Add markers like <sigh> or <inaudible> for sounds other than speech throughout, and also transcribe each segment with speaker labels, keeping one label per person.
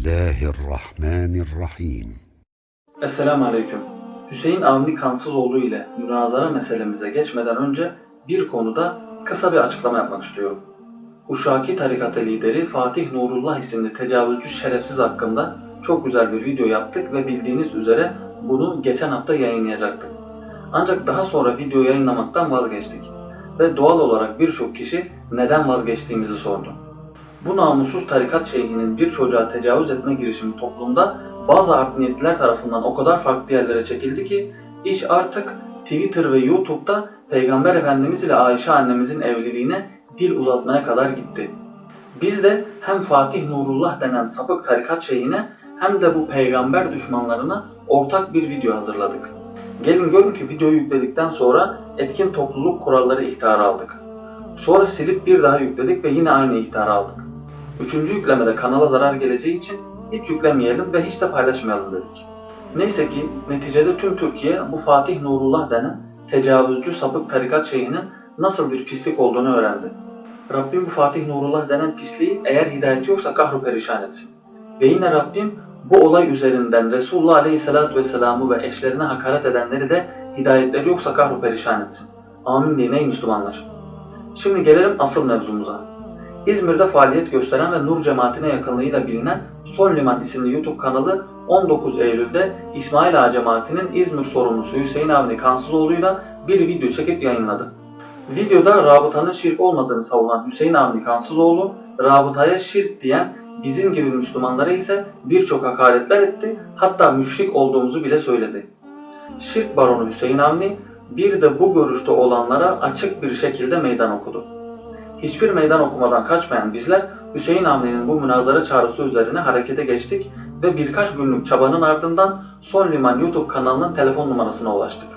Speaker 1: Bismillahirrahmanirrahim.
Speaker 2: Esselamu Aleyküm. Hüseyin Avni Kansızoğlu ile münazara meselemize geçmeden önce bir konuda kısa bir açıklama yapmak istiyorum. Uşaki tarikatı lideri Fatih Nurullah isimli tecavüzcü şerefsiz hakkında çok güzel bir video yaptık ve bildiğiniz üzere bunu geçen hafta yayınlayacaktık. Ancak daha sonra video yayınlamaktan vazgeçtik ve doğal olarak birçok kişi neden vazgeçtiğimizi sordu. Bu namussuz tarikat şeyhinin bir çocuğa tecavüz etme girişimi toplumda bazı art niyetliler tarafından o kadar farklı yerlere çekildi ki iş artık Twitter ve YouTube'da Peygamber Efendimiz ile Ayşe annemizin evliliğine dil uzatmaya kadar gitti. Biz de hem Fatih Nurullah denen sapık tarikat şeyhine hem de bu peygamber düşmanlarına ortak bir video hazırladık. Gelin görün ki videoyu yükledikten sonra etkin topluluk kuralları ihtarı aldık. Sonra silip bir daha yükledik ve yine aynı ihtarı aldık. Üçüncü yüklemede kanala zarar geleceği için hiç yüklemeyelim ve hiç de paylaşmayalım dedik. Neyse ki neticede tüm Türkiye bu Fatih Nurullah denen tecavüzcü sapık tarikat şeyhinin nasıl bir pislik olduğunu öğrendi. Rabbim bu Fatih Nurullah denen pisliği eğer hidayeti yoksa kahru perişan etsin. Ve yine Rabbim bu olay üzerinden Resulullah Aleyhisselatü Vesselam'ı ve eşlerine hakaret edenleri de hidayetleri yoksa kahru perişan etsin. Amin deyin ey Müslümanlar. Şimdi gelelim asıl mevzumuza. İzmir'de faaliyet gösteren ve Nur cemaatine yakınlığıyla bilinen Son Liman isimli YouTube kanalı 19 Eylül'de İsmail Ağa cemaatinin İzmir sorumlusu Hüseyin Avni Kansızoğlu'yla bir video çekip yayınladı. Videoda rabıtanın şirk olmadığını savunan Hüseyin Avni Kansızoğlu, rabıtaya şirk diyen bizim gibi Müslümanlara ise birçok hakaretler etti, hatta müşrik olduğumuzu bile söyledi. Şirk baronu Hüseyin Avni, bir de bu görüşte olanlara açık bir şekilde meydan okudu. Hiçbir meydan okumadan kaçmayan bizler Hüseyin Avni'nin bu münazara çağrısı üzerine harekete geçtik ve birkaç günlük çabanın ardından Son Liman YouTube kanalının telefon numarasına ulaştık.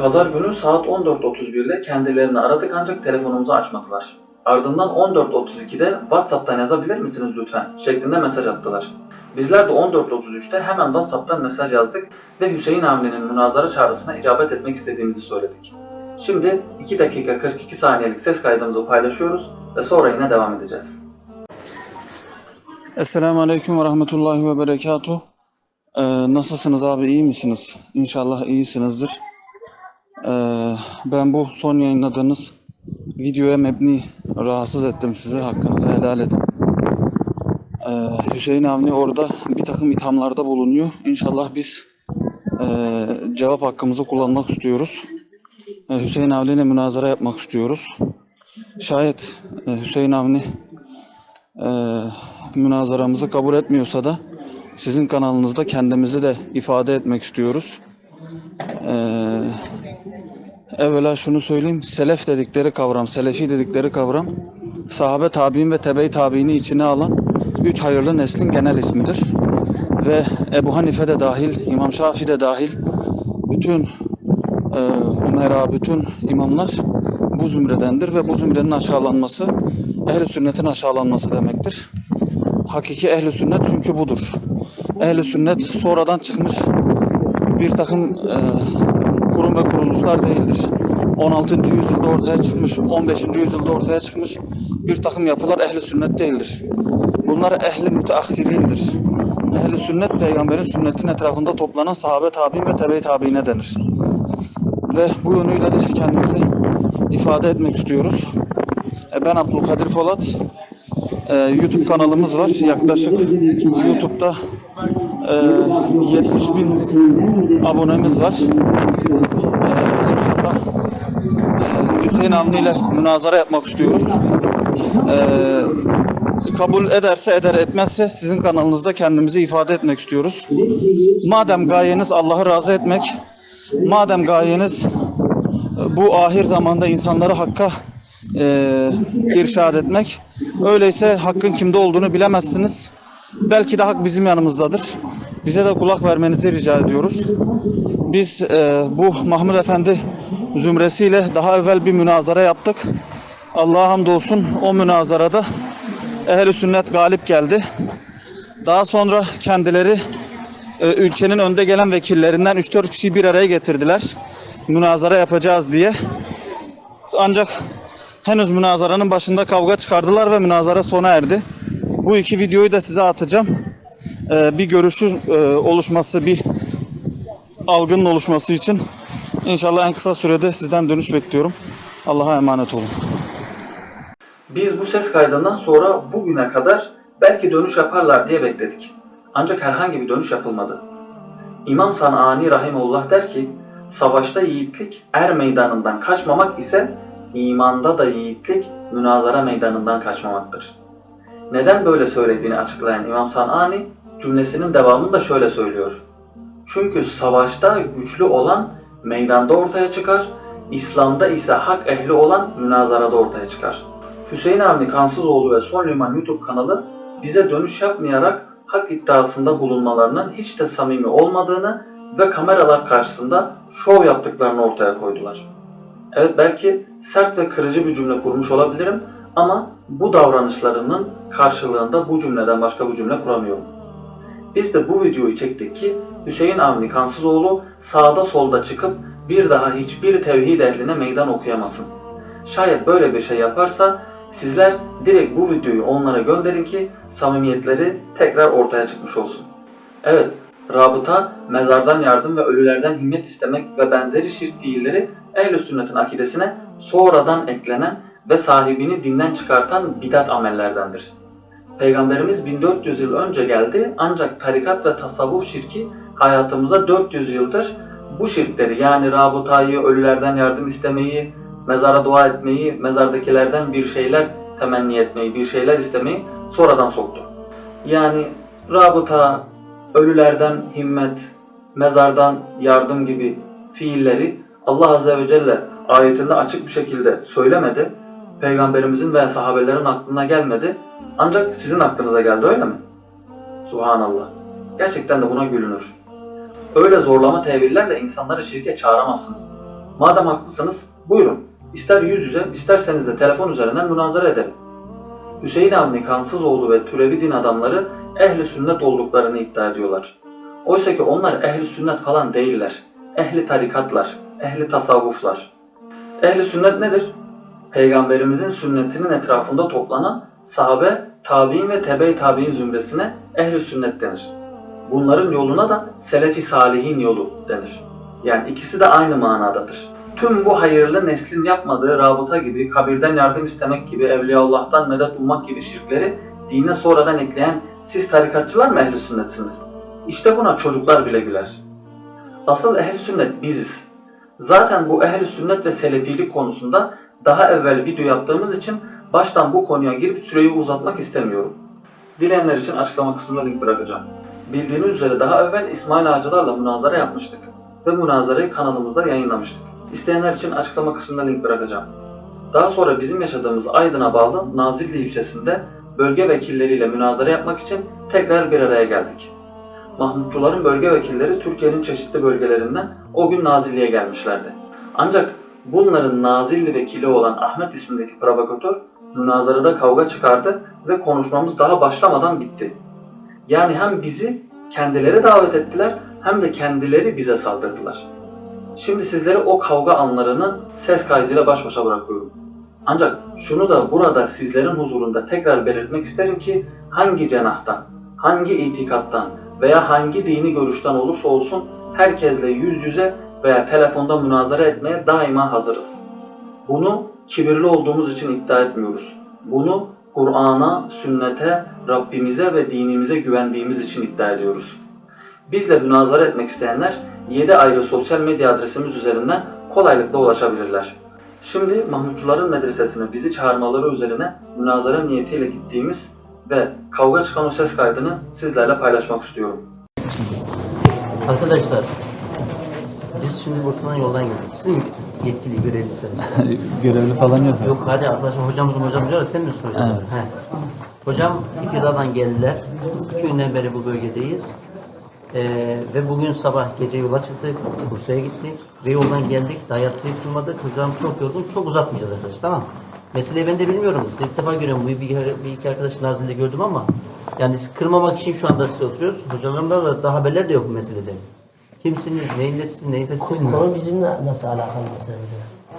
Speaker 2: Pazar günü saat 14.31'de kendilerini aradık ancak telefonumuzu açmadılar. Ardından 14.32'de WhatsApp'tan yazabilir misiniz lütfen şeklinde mesaj attılar. Bizler de 14.33'te hemen WhatsApp'tan mesaj yazdık ve Hüseyin Avni'nin münazara çağrısına icabet etmek istediğimizi söyledik. Şimdi 2 dakika 42 saniyelik ses kaydımızı paylaşıyoruz ve sonra yine devam edeceğiz.
Speaker 3: Esselamu Aleyküm ve Rahmetullahi ve Berekatuh. Ee, nasılsınız abi iyi misiniz? İnşallah iyisinizdir. Ee, ben bu son yayınladığınız videoya mebni rahatsız ettim sizi. Hakkınızı helal edin. Ee, Hüseyin Avni orada bir takım ithamlarda bulunuyor. İnşallah biz e, cevap hakkımızı kullanmak istiyoruz. Ee, Hüseyin Avni ile münazara yapmak istiyoruz. Şayet e, Hüseyin Avni e, münazaramızı kabul etmiyorsa da sizin kanalınızda kendimizi de ifade etmek istiyoruz. Evvela şunu söyleyeyim. Selef dedikleri kavram, selefi dedikleri kavram sahabe tabi'in ve tebe-i tabi'ini içine alan üç hayırlı neslin genel ismidir. Ve Ebu Hanife de dahil, İmam Şafii de dahil bütün e, umera, bütün imamlar bu zümredendir ve bu zümrenin aşağılanması ehl sünnetin aşağılanması demektir. Hakiki ehl sünnet çünkü budur. ehl sünnet sonradan çıkmış bir takım e, kurum ve kuruluşlar değildir. 16. yüzyılda ortaya çıkmış, 15. yüzyılda ortaya çıkmış bir takım yapılar ehli sünnet değildir. Bunlar ehli müteahhirindir. Ehli sünnet peygamberin sünnetin etrafında toplanan sahabe tabi'in ve tebe-i tabi'ine denir. Ve bu yönüyle de kendimizi ifade etmek istiyoruz. E, Ben Abdülkadir Polat. E, YouTube kanalımız var. Yaklaşık YouTube'da e, 70 bin abonemiz var. E, inşallah e, Hüseyin Avni ile münazara yapmak istiyoruz. E, kabul ederse eder etmezse sizin kanalınızda kendimizi ifade etmek istiyoruz. Madem gayeniz Allah'ı razı etmek, madem gayeniz bu ahir zamanda insanları hakka e, irşad etmek. Öyleyse hakkın kimde olduğunu bilemezsiniz. Belki de hak bizim yanımızdadır. Bize de kulak vermenizi rica ediyoruz. Biz e, bu Mahmud Efendi zümresiyle daha evvel bir münazara yaptık. Allah'a hamdolsun o münazarada ehl sünnet galip geldi. Daha sonra kendileri ülkenin önde gelen vekillerinden 3-4 kişiyi bir araya getirdiler. Münazara yapacağız diye. Ancak henüz münazaranın başında kavga çıkardılar ve münazara sona erdi. Bu iki videoyu da size atacağım. Ee, bir görüşü e, oluşması, bir algının oluşması için inşallah en kısa sürede sizden dönüş bekliyorum. Allah'a emanet olun.
Speaker 2: Biz bu ses kaydından sonra bugüne kadar belki dönüş yaparlar diye bekledik. Ancak herhangi bir dönüş yapılmadı. İmam Sanani Rahimullah der ki, savaşta yiğitlik er meydanından kaçmamak ise imanda da yiğitlik münazara meydanından kaçmamaktır. Neden böyle söylediğini açıklayan İmam Sanani cümlesinin devamını da şöyle söylüyor. Çünkü savaşta güçlü olan meydanda ortaya çıkar, İslam'da ise hak ehli olan münazarada ortaya çıkar. Hüseyin Avni Kansızoğlu ve Son Liman YouTube kanalı bize dönüş yapmayarak hak iddiasında bulunmalarının hiç de samimi olmadığını ve kameralar karşısında şov yaptıklarını ortaya koydular. Evet belki sert ve kırıcı bir cümle kurmuş olabilirim ama bu davranışlarının karşılığında bu cümleden başka bir cümle kuramıyorum. Biz de bu videoyu çektik ki Hüseyin Avni Kansızoğlu sağda solda çıkıp bir daha hiçbir tevhid ehline meydan okuyamasın. Şayet böyle bir şey yaparsa sizler direkt bu videoyu onlara gönderin ki samimiyetleri tekrar ortaya çıkmış olsun. Evet, rabıta, mezardan yardım ve ölülerden himmet istemek ve benzeri şirk fiilleri ehl sünnetin akidesine sonradan eklenen ve sahibini dinden çıkartan bidat amellerdendir. Peygamberimiz 1400 yıl önce geldi ancak tarikat ve tasavvuf şirki hayatımıza 400 yıldır bu şirkleri yani rabıtayı, ölülerden yardım istemeyi, mezara dua etmeyi, mezardakilerden bir şeyler temenni etmeyi, bir şeyler istemeyi sonradan soktu. Yani rabıta, ölülerden himmet, mezardan yardım gibi fiilleri Allah Azze ve Celle ayetinde açık bir şekilde söylemedi. Peygamberimizin veya sahabelerin aklına gelmedi. Ancak sizin aklınıza geldi öyle mi? Subhanallah. Gerçekten de buna gülünür. Öyle zorlama tevillerle insanları şirke çağıramazsınız. Madem haklısınız buyurun. İster yüz yüze isterseniz de telefon üzerinden münazara edelim. Hüseyin Avni Kansızoğlu ve Türevi din adamları ehli sünnet olduklarını iddia ediyorlar. Oysa ki onlar ehli sünnet falan değiller. Ehli tarikatlar, ehli tasavvuflar. Ehli sünnet nedir? Peygamberimizin sünnetinin etrafında toplanan sahabe, tabi'in ve tebe-i tabi'in zümresine ehli sünnet denir. Bunların yoluna da selefi salihin yolu denir. Yani ikisi de aynı manadadır. Tüm bu hayırlı neslin yapmadığı rabıta gibi, kabirden yardım istemek gibi, Evliyaullah'tan medet ummak gibi şirkleri dine sonradan ekleyen siz tarikatçılar mı ehli sünnetsiniz? İşte buna çocuklar bile güler. Asıl ehli sünnet biziz. Zaten bu ehli sünnet ve selefilik konusunda daha evvel video yaptığımız için baştan bu konuya girip süreyi uzatmak istemiyorum. Dileyenler için açıklama kısmında link bırakacağım. Bildiğiniz üzere daha evvel İsmail Ağacılar'la münazara yapmıştık ve münazarayı kanalımızda yayınlamıştık. İsteyenler için açıklama kısmında link bırakacağım. Daha sonra bizim yaşadığımız Aydın'a bağlı Nazilli ilçesinde bölge vekilleriyle münazara yapmak için tekrar bir araya geldik. Mahmutçuların bölge vekilleri Türkiye'nin çeşitli bölgelerinden o gün Nazilli'ye gelmişlerdi. Ancak bunların Nazilli vekili olan Ahmet ismindeki provokatör münazarada kavga çıkardı ve konuşmamız daha başlamadan bitti. Yani hem bizi kendileri davet ettiler hem de kendileri bize saldırdılar. Şimdi sizleri o kavga anlarının ses kaydıyla baş başa bırakıyorum. Ancak şunu da burada sizlerin huzurunda tekrar belirtmek isterim ki hangi cenahtan, hangi itikattan veya hangi dini görüşten olursa olsun herkesle yüz yüze veya telefonda münazara etmeye daima hazırız. Bunu kibirli olduğumuz için iddia etmiyoruz. Bunu Kur'an'a, sünnete, Rabbimize ve dinimize güvendiğimiz için iddia ediyoruz. Bizle münazara etmek isteyenler 7 ayrı sosyal medya adresimiz üzerinden kolaylıkla ulaşabilirler. Şimdi Mahmutçuların medresesine bizi çağırmaları üzerine münazara niyetiyle gittiğimiz ve kavga çıkan o ses kaydını sizlerle paylaşmak istiyorum.
Speaker 4: Arkadaşlar, biz şimdi Osman yoldan geldik. Sizin yetkili görevlisiniz. <laughs>
Speaker 3: Görevli falan yok.
Speaker 4: Yok hadi arkadaşlar hocamızın hocamız var sen misin hocam?
Speaker 3: Evet.
Speaker 4: He. Hocam Tekirdağ'dan geldiler. İki günden beri bu bölgedeyiz. Ee, ve bugün sabah gece yola çıktık. Bursa'ya gittik. Ve yoldan geldik. Daha yatsıyı kılmadık. Hocam çok yorgun. Çok uzatmayacağız arkadaşlar tamam mı? Meseleyi ben de bilmiyorum. Size ilk defa görüyorum. Bu bir, bir iki arkadaş Nazilli'de gördüm ama yani kırmamak için şu anda size oturuyoruz. Hocalarımda da daha haberler de yok bu meselede. Kimsiniz, neyin nesiniz, neyin fesiniz?
Speaker 5: Konu bizimle nasıl alakalı mesela?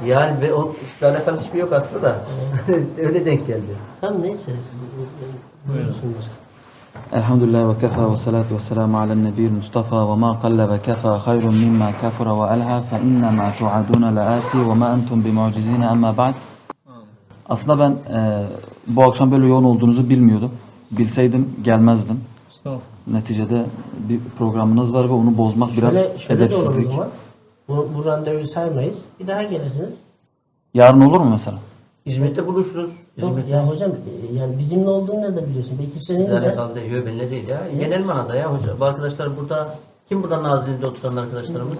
Speaker 4: Yani ve o işle alakalı hiçbir yok aslında da. <laughs> Öyle denk geldi.
Speaker 5: Tamam neyse. Buyursunlar.
Speaker 2: Elhamdülillah ve kefa ve salatu ve selamu alen nebiyyil Mustafa ve ma qalle ve kefa hayrun mimma kafura ve elha fe inne ma tu'aduna la'ati ve ma entum bimucizine amma ba'd. Aslında ben e, bu akşam böyle yoğun olduğunuzu bilmiyordum. Bilseydim gelmezdim. Neticede bir programınız var ve onu bozmak biraz
Speaker 5: Şöyle, şöyle olur o
Speaker 2: edepsizlik.
Speaker 5: Bu, bu randevuyu saymayız. Bir daha gelirsiniz.
Speaker 2: Yarın olur mu mesela?
Speaker 4: İzmir'de buluşuruz.
Speaker 5: Yok
Speaker 4: İzmir'de.
Speaker 5: ya hocam yani bizimle olduğunu nereden biliyorsun? Belki senin
Speaker 4: Sizlerle
Speaker 5: de
Speaker 4: kaldı. Yok benimle değil ya. Genel manada ya hocam. Bu arkadaşlar burada kim burada Nazilli'de oturan arkadaşlarımız?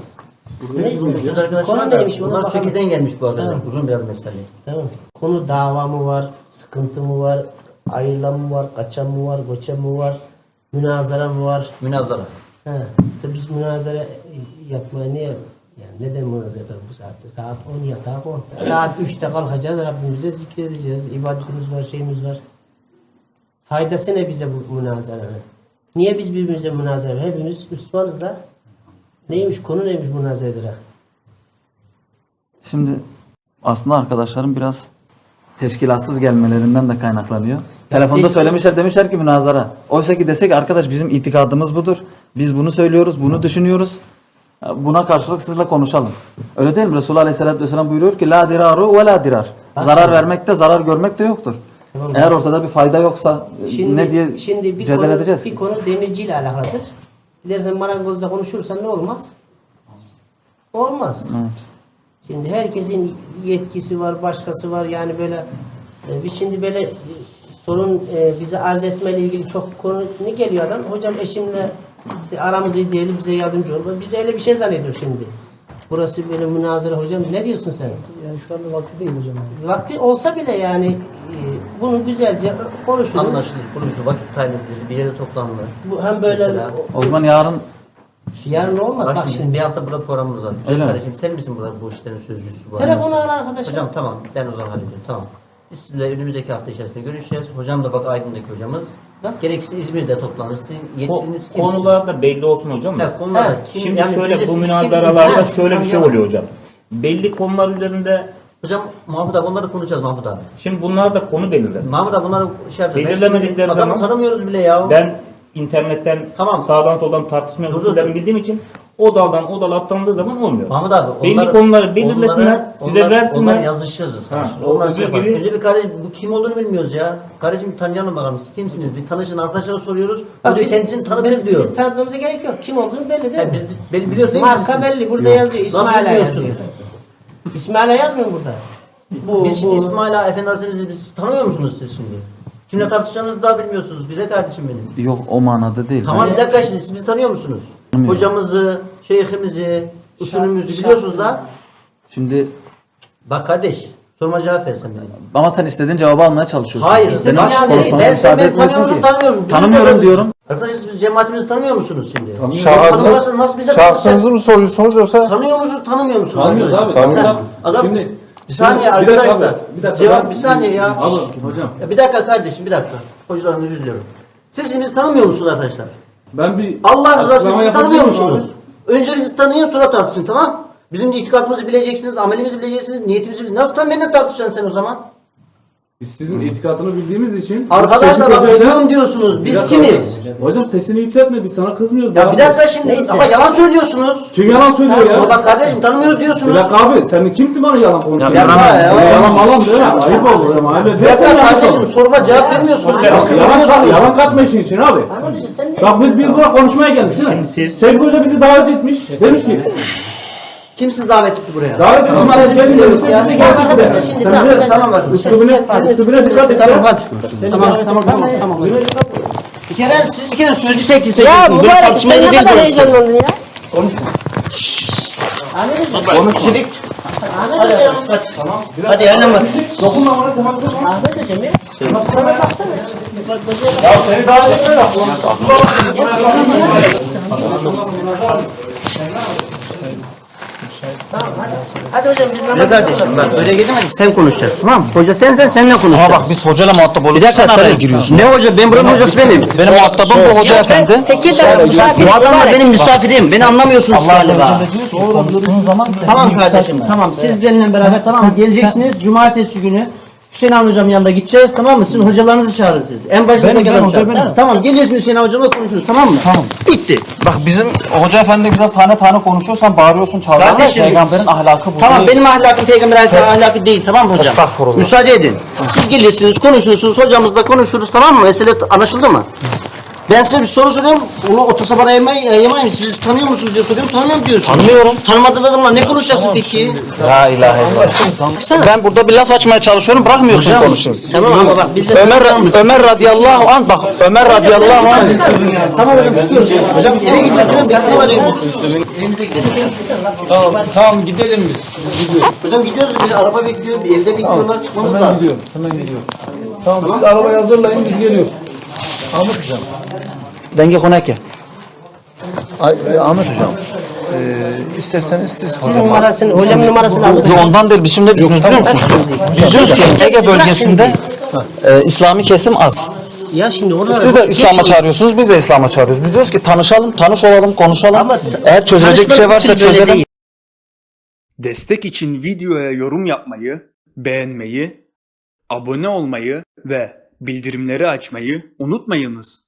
Speaker 5: neyse.
Speaker 4: Arkadaşlar
Speaker 5: Konu
Speaker 4: var.
Speaker 5: neymiş ona
Speaker 4: Bunlar
Speaker 5: bakalım.
Speaker 4: Söke'den gelmiş bu arkadaşlar.
Speaker 5: Tamam.
Speaker 4: Uzun biraz mesele.
Speaker 5: Tamam. Konu dava mı var, sıkıntı mı var, ayrılan mı var, kaçan mı var, göçen mi var, münazara mı var?
Speaker 4: Münazara.
Speaker 5: He. Biz münazara yapmaya niye yani neden münazara yapalım bu saatte? Saat 10 yatak 10. Saat 3'te kalkacağız, Rabbimize zikredeceğiz. ibadetimiz var, şeyimiz var. Faydası ne bize bu münazaranın? Niye biz birbirimize münazara Hepimiz Müslümanız da. Neymiş konu neymiş münazaralara?
Speaker 2: Şimdi aslında arkadaşlarım biraz teşkilatsız gelmelerinden de kaynaklanıyor. Telefonda
Speaker 5: teşkil-
Speaker 2: söylemişler demişler ki münazara. Oysa ki desek arkadaş bizim itikadımız budur. Biz bunu söylüyoruz, bunu düşünüyoruz. Buna karşılık sizle konuşalım. Öyle değil mi? Resulullah Aleyhisselatü Vesselam buyuruyor ki la diraru ve la dirar. Zarar vermekte, zarar görmekte yoktur. Eğer ortada bir fayda yoksa
Speaker 5: Şimdi,
Speaker 2: ne diye
Speaker 5: şimdi bir konu,
Speaker 2: edeceğiz
Speaker 5: bir konu demirciyle alakalıdır. Gidersen marangozda konuşursan ne olmaz? Olmaz.
Speaker 2: Evet.
Speaker 5: Şimdi herkesin yetkisi var, başkası var. Yani böyle e, biz şimdi böyle e, sorun e, bize arz etmeyle ilgili çok konu ne geliyor adam? Hocam eşimle işte aramız iyi değil, bize yardımcı ol. Biz öyle bir şey zannediyor şimdi. Burası böyle münazara hocam. Ne diyorsun sen?
Speaker 6: Yani şu anda vakti değil hocam.
Speaker 5: Vakti olsa bile yani e, bunu güzelce konuşulur.
Speaker 4: Anlaşılır, konuşulur, vakit tayin edilir, bir yere toplanılır.
Speaker 5: Bu hem böyle
Speaker 4: Mesela-
Speaker 2: O zaman yarın
Speaker 5: yarın olmaz.
Speaker 4: Bak
Speaker 5: Bak
Speaker 4: şimdi
Speaker 5: şimdi.
Speaker 4: bir hafta burada programımız var.
Speaker 2: Öyle mi?
Speaker 4: Kardeşim sen misin burada bu işlerin sözcüsü? Bu
Speaker 5: Telefonu al arkadaşım.
Speaker 4: Hocam tamam ben o zaman hallediyorum tamam. Biz sizinle önümüzdeki hafta içerisinde görüşeceğiz. Hocam da bak Aydın'daki hocamız.
Speaker 5: Bak.
Speaker 4: Gerekirse İzmir'de toplanır. Sizin
Speaker 7: Ko-
Speaker 4: yetkiniz kim?
Speaker 7: konular da belli olsun hocam. da.
Speaker 4: Ha, konular da kim?
Speaker 7: Şimdi
Speaker 4: yani
Speaker 7: şöyle bu münazaralarda
Speaker 4: kimsiniz?
Speaker 7: şöyle bir şey oluyor hocam. Belli konular üzerinde
Speaker 4: Hocam Mahmut abi onları konuşacağız Mahmut abi.
Speaker 7: şimdi bunlar da konu belirler.
Speaker 4: Mahmut abi bunları şey yapacağız.
Speaker 7: Belirlemedikleri
Speaker 4: şimdi adamı
Speaker 7: zaman-
Speaker 4: tanımıyoruz bile ya.
Speaker 7: Ben internetten
Speaker 4: Tamam.
Speaker 7: sağdan soldan tartışma usullerini bildiğim için o daldan o dala atlandığı zaman olmuyor.
Speaker 4: Mahmut abi
Speaker 7: Belli konuları belirlesinler, size
Speaker 4: onlar,
Speaker 7: versinler.
Speaker 4: Onlar yazışırız.
Speaker 7: Ha,
Speaker 4: onlar şey yapar.
Speaker 7: gibi-
Speaker 4: Önce bir kardeşim bu kim olduğunu bilmiyoruz ya. Kardeşim tanıyalım bakalım. Siz kimsiniz? Bir tanışın arkadaşlara soruyoruz. O
Speaker 5: Bak
Speaker 4: diyor
Speaker 5: biz-
Speaker 4: kendisini tanıtır
Speaker 5: biz-
Speaker 4: diyor.
Speaker 5: Bizim tanıtmamıza gerek yok. Kim olduğunu belli değil
Speaker 4: Ya
Speaker 5: mi?
Speaker 4: biz belli biliyoruz değil mi?
Speaker 5: Marka belli. Burada
Speaker 4: Yok.
Speaker 5: yazıyor. İsmail'a yazıyor. İsmail'a yazmıyor burada? Bu,
Speaker 4: Biz şimdi
Speaker 5: bu-
Speaker 4: İsmail Ağa Efendi Hazretleri'ni biz tanımıyor musunuz siz şimdi? Kimle tartışacağınızı daha bilmiyorsunuz. Bize kardeşim benim.
Speaker 2: yok o manada değil.
Speaker 4: Tamam bir dakika şimdi siz bizi tanıyor musunuz? Hocamızı, şeyhimizi, usulümüzü biliyorsunuz da.
Speaker 2: Şimdi
Speaker 4: Bak kardeş sorma cevap versen bana.
Speaker 2: ama sen istediğin cevabı almaya çalışıyorsun.
Speaker 4: Hayır cevap değil.
Speaker 2: konuşmama
Speaker 4: Ben
Speaker 2: müsaade
Speaker 4: seni ben
Speaker 2: etmiyorsun
Speaker 4: tanıyor musun
Speaker 2: ki.
Speaker 4: tanımıyorum. Tanıyoruz.
Speaker 2: diyorum.
Speaker 4: Arkadaşlar siz cemaatimizi tanımıyor musunuz şimdi?
Speaker 6: Şahsınız,
Speaker 4: Tanımazsanız nasıl bize
Speaker 6: şahsınızı mı soruyorsunuz yoksa?
Speaker 4: Tanıyor musunuz tanımıyor musunuz?
Speaker 8: Tanıyoruz abi.
Speaker 4: Tanıyor.
Speaker 8: Adam,
Speaker 4: Adam,
Speaker 8: şimdi
Speaker 4: bir saniye
Speaker 8: bir dakika
Speaker 4: arkadaşlar.
Speaker 8: abi, bir dakika.
Speaker 4: Cevap
Speaker 8: Ben-
Speaker 4: bir saniye ya.
Speaker 8: Abi,
Speaker 4: Şşş.
Speaker 8: hocam.
Speaker 4: Ya bir dakika kardeşim bir dakika. Hocalarım özür diliyorum. Siz şimdi bizi tanımıyor musunuz arkadaşlar?
Speaker 8: Ben bir
Speaker 4: Allah rızası için
Speaker 8: açıklama
Speaker 4: sizi tanımıyor musunuz? Önce bizi tanıyın sonra tartışın tamam? Bizim de itikadımızı bileceksiniz, amelimizi bileceksiniz, niyetimizi bileceksiniz. Nasıl tam benimle tartışacaksın sen o zaman?
Speaker 8: Biz sizin itikadını bildiğimiz için
Speaker 4: Arkadaşlar bak biliyorum diyorsunuz. Biz kimiz?
Speaker 8: hocam. Sesini yükseltme biz sana kızmıyoruz.
Speaker 4: Ya bir dakika şimdi
Speaker 5: Neyse.
Speaker 4: ama yalan söylüyorsunuz.
Speaker 8: Kim yalan söylüyor ya?
Speaker 4: Ama bak kardeşim tanımıyoruz
Speaker 8: Bir
Speaker 4: diyorsunuz.
Speaker 8: dakika abi sen kimsin bana yalan konuşuyorsun?
Speaker 4: Ya dakika ya.
Speaker 8: Yalan değil mi? Ayıp olur ama. Öyle
Speaker 4: Bir dakika kardeşim sorma cevap vermiyorsunuz.
Speaker 8: Yalan, yalan, yalan katma işin için abi.
Speaker 5: Sen de...
Speaker 8: Bak biz bir buraya konuşmaya gelmiş değil mi?
Speaker 7: Şimdi siz-
Speaker 8: Şevki Hoca bizi davet etmiş. Demiş ki
Speaker 4: Kim sizi davet etti buraya?
Speaker 8: davet etmiş.
Speaker 4: Tamam, hadi ya.
Speaker 5: Arkadaşlar
Speaker 8: buraya.
Speaker 5: şimdi
Speaker 8: Sen
Speaker 5: tamam,
Speaker 4: Tamam hadi.
Speaker 8: Üslubüne, üslubüne dikkat et.
Speaker 4: Tamam
Speaker 8: ya.
Speaker 4: hadi. Tamam tamam tamam tamam. Bir kere siz bir kere sözcü sevgisi
Speaker 9: Ya
Speaker 4: seçiyorsunuz. Böyle
Speaker 9: mübarek sen ne kadar heyecanlandın ya.
Speaker 4: Konuş çevik.
Speaker 5: Ahmet Hocam.
Speaker 4: Hadi yerine bak.
Speaker 8: Dokunma bana etme.
Speaker 5: Ahmet Hocam ya. Bana baksana.
Speaker 8: Ya seni davet etme
Speaker 5: Hadi hocam biz
Speaker 4: Ne
Speaker 5: namaz
Speaker 4: kardeşim bak gidemedi sen konuşacaksın tamam mı? Hoca sen sen seninle konuşacaksın.
Speaker 2: Ama bak biz hocayla muhatap
Speaker 4: Bir
Speaker 2: oluyoruz.
Speaker 4: dakika
Speaker 2: Sen araya giriyorsun.
Speaker 4: Ne hoca? Ben buranın hocası benim.
Speaker 2: Benim muhatabım bu hoca efendi.
Speaker 9: Tekirdağ misafir.
Speaker 4: Bu adamlar
Speaker 9: mübarek.
Speaker 4: benim misafirim. Beni anlamıyorsunuz galiba.
Speaker 2: Konuştuğun zaman
Speaker 4: Tamam kardeşim tamam siz benimle beraber tamam mı? geleceksiniz cumartesi günü Hüseyin Avni hocamın yanına gideceğiz tamam mı? Sizin hocalarınızı çağırın siz. En başta
Speaker 2: Benim, ben,
Speaker 4: hoca.
Speaker 2: benim.
Speaker 4: Tamam geliyorsun Hüseyin Avni hocamla konuşuruz tamam mı?
Speaker 2: Tamam.
Speaker 4: Bitti.
Speaker 2: Bak bizim hoca efendi güzel tane tane konuşuyorsan bağırıyorsun çağırıyorsun.
Speaker 4: Kardeşim.
Speaker 2: Peygamberin ahlakı bu
Speaker 4: Tamam
Speaker 2: değil.
Speaker 4: benim ahlakım peygamber ahlakı değil tamam mı hocam?
Speaker 2: Estağfurullah.
Speaker 4: Müsaade edin. Siz geliyorsunuz konuşuyorsunuz hocamızla konuşuruz tamam mı? Mesele anlaşıldı mı? Ben size bir soru soruyorum. Onu otosabana yamayın. yamayın. Siz bizi tanıyor musunuz diye soruyorum. Tanımıyorum diyorsun.
Speaker 2: Tanımıyorum.
Speaker 4: Tanımadığın adamla ne konuşacaksın peki?
Speaker 2: La ilahe illallah.
Speaker 4: Baksana.
Speaker 2: Ben burada bir laf açmaya çalışıyorum bırakmıyorsun konuşayım.
Speaker 4: Tamam ama bak biz de
Speaker 2: Ömer Ömer radıyallahu anh bak Ömer radıyallahu anh
Speaker 4: Tamam hocam çıkıyoruz. Hocam eve gidiyoruz. Hocam bekliyorlar evimizde. Evimize gidelim.
Speaker 2: Tamam, tamam gidelim biz.
Speaker 4: Hocam gidiyoruz biz araba bekliyor. Evde bekliyorlar çıkmamız lazım.
Speaker 10: Gidiyorum. Hemen gidiyorum. Tamam siz arabayı hazırlayın biz geliyoruz. Ahmet Hocam.
Speaker 2: Denge konake.
Speaker 10: Ay, e, Ahmet Hocam. E, isterseniz siz
Speaker 5: Sizin numarasını, hocamın numarasını aldık.
Speaker 2: Yo, ondan değil biz şimdi düşünüyoruz biliyor musunuz? <laughs> Biz diyoruz ki Ege bölgesinde e, İslami kesim az.
Speaker 5: Ya şimdi orada...
Speaker 2: Siz de İslam'a çağırıyorsunuz, biz de İslam'a çağırıyoruz. Biz diyoruz ki tanışalım, tanış olalım, konuşalım.
Speaker 5: Ama
Speaker 2: Eğer çözülecek bir şey varsa çözelim.
Speaker 5: değil.
Speaker 8: Destek için videoya yorum yapmayı, beğenmeyi, abone olmayı ve bildirimleri açmayı unutmayınız.